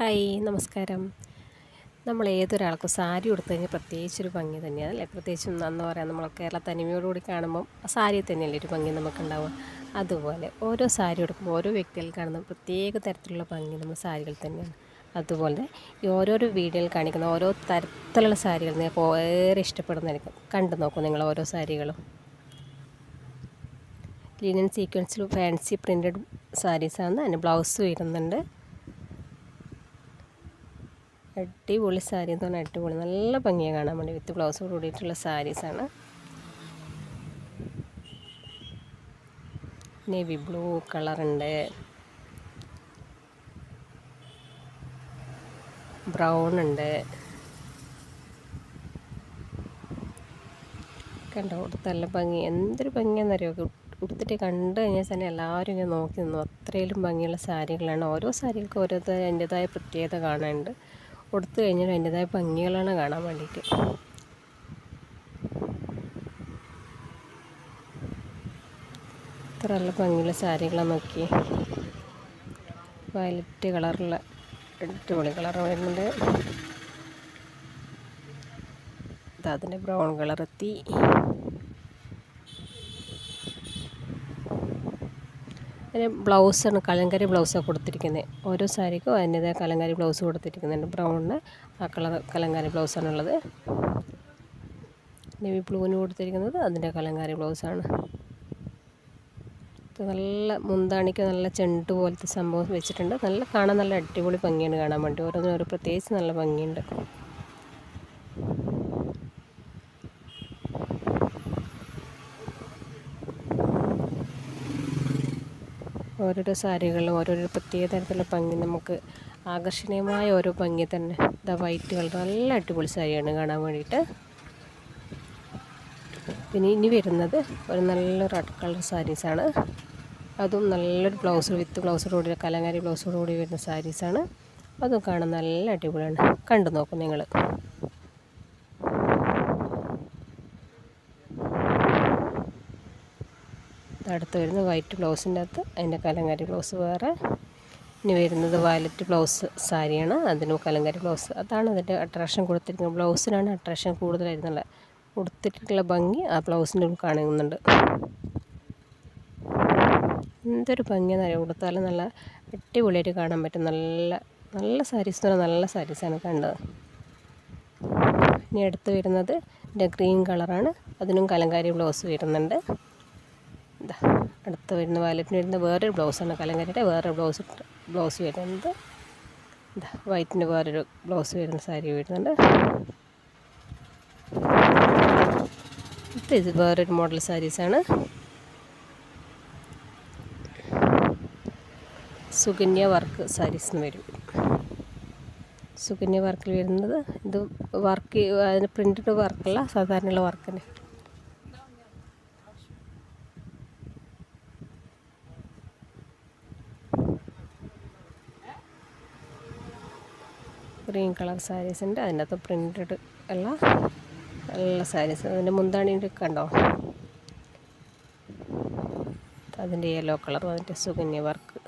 Hi നമസ്കാരം. നമ്മൾ ഏതൊരാൾക്കും സാരി ഉടുത്തു കഴിഞ്ഞാൽ പ്രത്യേകിച്ചൊരു ഭംഗി തന്നെയാണ് അല്ലേ? പ്രത്യേകിച്ചും എന്ന് പറയാം നമ്മൾ കേരള തനിമയോടുകൂടി കാണുമ്പം സാരി തന്നെയല്ലേ ഒരു ഭംഗി നമുക്കുണ്ടാവുക. അതുപോലെ ഓരോ സാരി ഉടുക്കുമ്പോൾ ഓരോ വ്യക്തികൾ കാണുന്ന പ്രത്യേക തരത്തിലുള്ള ഭംഗി നമ്മൾ സാരികൾ തന്നെയാണ്. അതുപോലെ ഈ ഓരോരോ വീഡിയോയിൽ കാണിക്കുന്ന ഓരോ തരത്തിലുള്ള സാരികൾ നിങ്ങൾക്ക് ഏറെ ഇഷ്ടപ്പെടുന്നതായിരിക്കും. കണ്ടു നോക്കൂ നിങ്ങൾ ഓരോ സാരികളും. ലിനൻ സീക്വൻസിൽ ഫാൻസി പ്രിന്റഡ് സാരീസാണ് അതിന് ബ്ലൗസ് വരുന്നുണ്ട്. അടിപൊളി സാരി എന്ന് പറഞ്ഞാൽ അടിപൊളി. നല്ല ഭംഗിയാണ് കാണാൻ വേണ്ടി. വിത്ത് ബ്ലൗസ് കൂടിയിട്ടുള്ള സാരീസാണ് നേവി ബ്ലൂ കളറുണ്ട് ബ്രൗൺ ഉണ്ട്. കണ്ടോ? നല്ല ഭംഗി. എന്തൊരു ഭംഗിയാണെന്നറിയോ ഉടുത്തിട്ട് കണ്ടു കഴിഞ്ഞാൽ തന്നെ എല്ലാവരും ഇങ്ങനെ നോക്കി നിന്നു. അത്രയിലും ഭംഗിയുള്ള സാരികളാണ്. ഓരോ സാരികൾക്കും ഓരോ അതിന്റെതായ പ്രത്യേകത കാണാനുണ്ട്. കൊടുത്തു കഴിഞ്ഞാൽ അതിന്റെതായ ഭംഗികളാണ് കാണാൻ വേണ്ടിയിട്ട്. ഇത്ര നല്ല ഭംഗിയുള്ള സാരികളാണ് നോക്കി വയലറ്റ് കളറുള്ള അടിപൊളി കളർ വരുന്നുണ്ട്. അതിന്റെ ബ്രൗൺ കളർ എത്തി. അതിന് ബ്ലൗസാണ് കലങ്കരി ബ്ലൗസാണ് കൊടുത്തിരിക്കുന്നത്. ഓരോ സാരിക്കും അതിന്റേതായ കലങ്കാരി ബ്ലൗസ് കൊടുത്തിരിക്കുന്നുണ്ട്. ബ്രൗണിന് ആ കളർ കലങ്കാരി ബ്ലൗസാണുള്ളത്. നെവി ബ്ലൂവിന് കൊടുത്തിരിക്കുന്നത് അതിന്റെ കലങ്കാരി ബ്ലൗസാണ്. നല്ല മുന്താണിക്ക് നല്ല ചെണ്ട് പോലത്തെ സംഭവം വെച്ചിട്ടുണ്ട്. നല്ല കാണാൻ നല്ല അടിപൊളി ഭംഗിയാണ് കാണാൻ വേണ്ടി. ഓരോന്നിനും ഓരോ പ്രത്യേകിച്ച് നല്ല ഭംഗിയുണ്ട്. ഓരോരോ സാരികളിലും ഓരോരോ പ്രത്യേക തരത്തിലുള്ള ഭംഗി നമുക്ക് ആകർഷണീയമായ ഓരോ ഭംഗി തന്നെ. ദ വൈറ്റ് കളർ നല്ല അടിപൊളി സാരിയാണ് കാണാൻ വേണ്ടിയിട്ട്. പിന്നെ ഇനി വരുന്നത് ഒരു നല്ല റെഡ് കളർ സാരീസാണ് അതും നല്ലൊരു ബ്ലൗസ് വിത്ത് ബ്ലൗസോടുകൂടി കലങ്കാരി ബ്ലൗസോടുകൂടി വരുന്ന സാരീസാണ് അതും കാണാൻ നല്ല അടിപൊളിയാണ്. കണ്ടു നോക്കും നിങ്ങൾ അടുത്ത് വരുന്നത് വൈറ്റ് ബ്ലൗസിന്റെ അകത്ത്. അതിന്റെ കലങ്കാരി ബ്ലൗസ് വേറെ. ഇനി വരുന്നത് വയലറ്റ് ബ്ലൗസ് സാരിയാണ്. അതിനും കലങ്കാരി ബ്ലൗസ് അതാണ് അതിന്റെ അട്രാക്ഷൻ കൊടുത്തിരിക്കുന്നത്. ബ്ലൗസിനാണ് അട്രാക്ഷൻ കൂടുതലായിരുന്നുള്ളത് കൊടുത്തിട്ടുള്ള ഭംഗി ആ ബ്ലൗസിന്റെ ഉള്ളിൽ കാണുന്നുണ്ട്. എന്തൊരു ഭംഗിയെന്ന് അറിയാം കൊടുത്താലും നല്ല അടിപൊളിയായിട്ട് കാണാൻ പറ്റും. നല്ല നല്ല സാരീസ് എന്ന് പറഞ്ഞാൽ നല്ല സാരീസാണ് കണ്ടത്. ഇനി അടുത്ത് വരുന്നത് എന്റെ ഗ്രീൻ കളറാണ് അതിനും കലങ്കാരി ബ്ലൗസ് വരുന്നുണ്ട്. ഇതാ അടുത്ത് വരുന്ന വയലറ്റിന് വരുന്ന വേറൊരു ബ്ലൗസാണ് കലങ്കരിയുടെ വേറൊരു ബ്ലൗസ് ബ്ലൗസ് വരുന്നത് ഇതാ വൈറ്റിന്റെ വേറൊരു ബ്ലൗസ് വരുന്ന സാരി വരുന്നുണ്ട്. ഇത് വേറൊരു മോഡൽ സാരീസാണ് സുകന്യ വർക്ക് സാരീസ് എന്ന് വരും. സുകന്യ വർക്കിൽ വരുന്നത് ഇത് വർക്ക് അതിന് പ്രിന്റഡ് വർക്കല്ല സാധാരണയുള്ള വർക്ക് ഗ്രീൻ കളർ സാരീസ് ഉണ്ട്. അകത്ത് പ്രിന്റഡ് ഉള്ള നല്ല സാരീസ് അതിന്റെ മുന്താണിന്റെ കണ്ടോ? അതിന്റെ യെല്ലോ കളർ അതിന്റെ സുഗന്യ വർക്ക്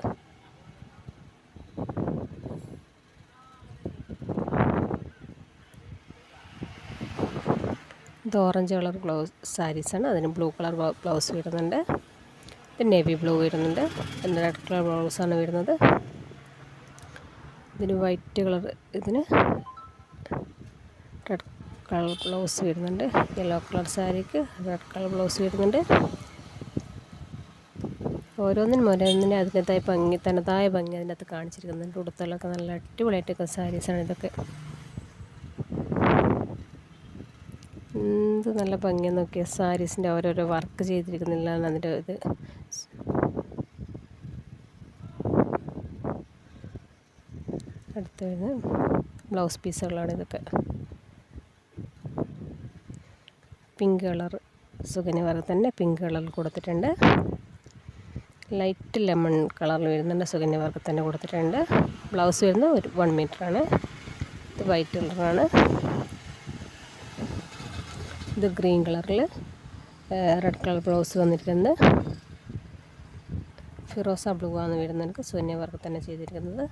ഇത് ഓറഞ്ച് കളർ ബ്ലൗസ് സാരീസാണ് അതിന് ബ്ലൂ കളർ ബ്ലൗസ് വരുന്നുണ്ട് നേവി ബ്ലൂ വരുന്നുണ്ട് പിന്നെ റെഡ് കളർ ബ്ലൗസാണ് വരുന്നത്. ഇതിന് വൈറ്റ് കളർ ഇതിന് റെഡ് കളർ ബ്ലൗസ് വരുന്നുണ്ട്. യെല്ലോ കളർ സാരിക്ക് റെഡ് കളർ ബ്ലൗസ് വരുന്നുണ്ട്. ഓരോന്നിനും ഓരോന്നിനും അതിന്റെതായ ഭംഗി തനതായ ഭംഗി അതിനകത്ത് കാണിച്ചിരിക്കുന്നുണ്ട്. ഉടുത്തലൊക്കെ നല്ല അടിപൊളിയായിട്ടൊക്കെ സാരീസാണ് ഇതൊക്കെ. എന്ത് നല്ല ഭംഗി നോക്കിയാൽ സാരീസിന്റെ ഓരോരോ വർക്ക് ചെയ്തിരിക്കുന്നില്ല അതിന്റെ ഇത്. അടുത്ത് വരുന്നത് ബ്ലൗസ് പീസുകളാണ് ഇതൊക്കെ. പിങ്ക് കളർ സുഖന വർക്ക് തന്നെ പിങ്ക് കളറിൽ കൊടുത്തിട്ടുണ്ട്. ലൈറ്റ് ലെമൺ കളറിൽ വരുന്നുണ്ട് സുഗന്യ വർക്ക് തന്നെ കൊടുത്തിട്ടുണ്ട്. ബ്ലൗസ് വരുന്ന ഒരു വൺ ആണ് ഇത് വൈറ്റ് കളറാണ്. ഇത് ഗ്രീൻ കളറിൽ റെഡ് കളർ ബ്ലൗസ് വന്നിരിക്കുന്നത് ഫിറോസ ബ്ലൂ ആണ് വരുന്നത് സുഗന്യ വർക്ക് തന്നെ ചെയ്തിരിക്കുന്നത്.